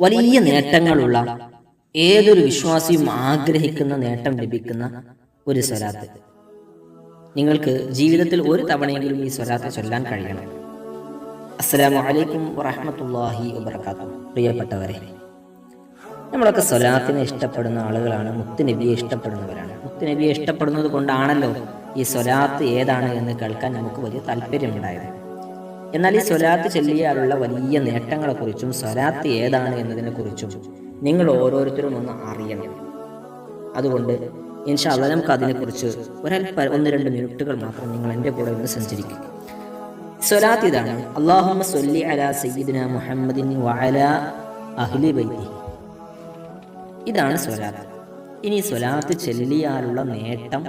വലിയ നേട്ടങ്ങളുള്ള ഏതൊരു വിശ്വാസിയും ആഗ്രഹിക്കുന്ന നേട്ടം ലഭിക്കുന്ന ഒരു സ്വലാത്ത് നിങ്ങൾക്ക് ജീവിതത്തിൽ ഒരു തവണയെങ്കിലും ഈ സ്വലാത്ത് ചൊല്ലാൻ കഴിയണം. അസ്സലാമു അലൈക്കും വറഹ്മത്തുള്ളാഹി വബറകാതുഹു. പ്രിയപ്പെട്ടവരെ നമ്മളൊക്കെ സ്വലാത്തിനെ ഇഷ്ടപ്പെടുന്ന ആളുകളാണ് മുത്തുനബിയെ ഇഷ്ടപ്പെടുന്നവരാണ്. മുത്തുനബിയെ ഇഷ്ടപ്പെടുന്നത് കൊണ്ടാണല്ലോ ഈ സ്വലാത്ത് ഏതാണ് എന്ന് കേൾക്കാൻ നമുക്ക് വലിയ താല്പര്യമുണ്ടായത്. എന്നാൽ ഈ സ്വലാത്ത് ചെല്ലിയാലുള്ള വലിയ നേട്ടങ്ങളെക്കുറിച്ചും സ്വലാത്ത് ഏതാണ് എന്നതിനെക്കുറിച്ചും നിങ്ങൾ ഓരോരുത്തരും ഒന്ന് അറിയണം. അതുകൊണ്ട് ഇൻഷാല്ല നമുക്ക് അതിനെക്കുറിച്ച് ഒരൽപ്പ ഒന്ന് രണ്ട് മിനിറ്റുകൾ മാത്രം നിങ്ങൾ എന്റെ കൂടെ ഒന്ന് സഞ്ചരിക്കും. സ്വലാത്ത് ഇതാണ്. അള്ളാഹുമ്മ സൊല്ലി അലാ സയ്യിദിന മുഹമ്മദിൻ വഅല അഹ്ലി ബൈത്തി ഇതാണ് സ്വലാത്ത്. ഇനി സ്വലാത്ത് ചൊല്ലിയാലുള്ള നേട്ടം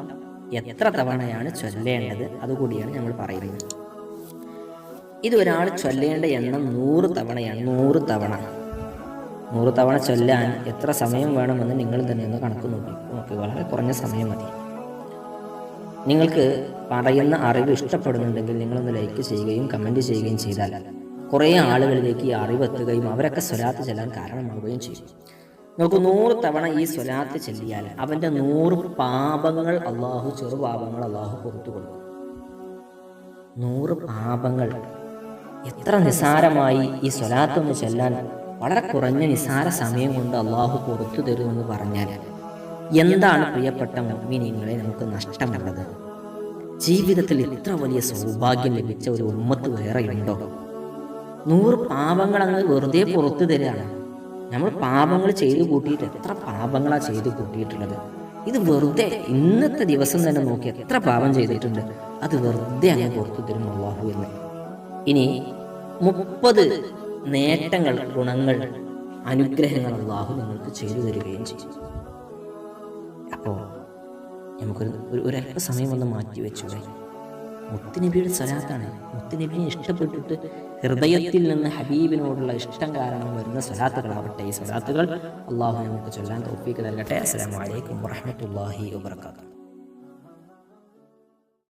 എത്ര തവണയാണ് ചൊല്ലേണ്ടത് അതുകൂടിയാണ് നമ്മൾ പറയുന്നത്. ഇത് ഒരാൾ ചൊല്ലേണ്ട എണ്ണം നൂറ് തവണയാണ് നൂറ് തവണ. നൂറ് തവണ ചൊല്ലാൻ എത്ര സമയം വേണമെന്ന് നിങ്ങൾ തന്നെ ഒന്ന് കണക്ക് നോക്കി നോക്കി. വളരെ കുറഞ്ഞ സമയം മതി. നിങ്ങൾക്ക് പറയുന്ന അറിവ് ഇഷ്ടപ്പെടുന്നുണ്ടെങ്കിൽ നിങ്ങളൊന്ന് ലൈക്ക് ചെയ്യുകയും കമന്റ് ചെയ്യുകയും ചെയ്താൽ കുറേ ആളുകളിലേക്ക് ഈ അറിവ് എത്തുകയും അവരൊക്കെ സ്വലാത്ത് ചെല്ലാൻ കാരണമാവുകയും ചെയ്യും. നമുക്ക് നൂറ് തവണ ഈ സ്വലാത്ത് ചെല്ലിയാൽ അവന്റെ നൂറ് പാപങ്ങൾ അള്ളാഹു ചെറുപാപങ്ങൾ അള്ളാഹു പുറത്തു കൊടുക്കും. നൂറ് പാപങ്ങൾ എത്ര നിസാരമായി ഈ സ്വലാത്തൊന്ന് ചെല്ലാൻ വളരെ കുറഞ്ഞ നിസാര സമയം കൊണ്ട് അള്ളാഹു പുറത്തു തരുമെന്ന് പറഞ്ഞാൽ എന്താണ് പ്രിയപ്പെട്ട മുഗ്മിനിങ്ങളെ നമുക്ക് നഷ്ടമുള്ളത്? ജീവിതത്തിൽ ഇത്ര വലിയ സൗഭാഗ്യം ലഭിച്ച ഒരു ഉമ്മത്ത് വേറെ ഉണ്ടോ? നൂറ് പാപങ്ങൾ അങ്ങ് വെറുതെ പുറത്തു തരികയാണ് നമ്മൾ പാപങ്ങൾ ചെയ്തു കൂട്ടിയിട്ട് എത്ര പാപങ്ങളാണ് ചെയ്തു കൂട്ടിയിട്ടുള്ളത്? ഇത് വെറുതെ ഇന്നത്തെ ദിവസം തന്നെ നോക്കി എത്ര പാപം ചെയ്തിട്ടുണ്ട്? അത് വെറുതെ അങ്ങ് പുറത്തു തരും അള്ളാഹു എന്ന്. ഇനി മുപ്പത് നേട്ടങ്ങൾ ഗുണങ്ങൾ അനുഗ്രഹങ്ങൾ അള്ളാഹു നിങ്ങൾക്ക് ചെയ്തു തരികയും ചെയ്യും. അപ്പോൾ നമുക്കൊരു ഒരു ഒരല്പസമയം ഒന്ന് മാറ്റി വെച്ചു മുത്തുനബിയുടെ സ്വലാത്താണ്. മുത്തുനബിയെ ഇഷ്ടപ്പെട്ടിട്ട് ഹൃദയത്തിൽ നിന്ന് ഹബീബിനോടുള്ള ഇഷ്ടം കാരണം വരുന്ന സ്വലാത്തുകളാവട്ടെ. ഈ സ്വലാത്തുകൾ അള്ളാഹു നമുക്ക് ചൊല്ലാൻ തോഫീക്ക് നൽകട്ടെ. അസ്സലാമു അലൈക്കും വാഹമത്തല്ലാഹി വബർക്കാത്തു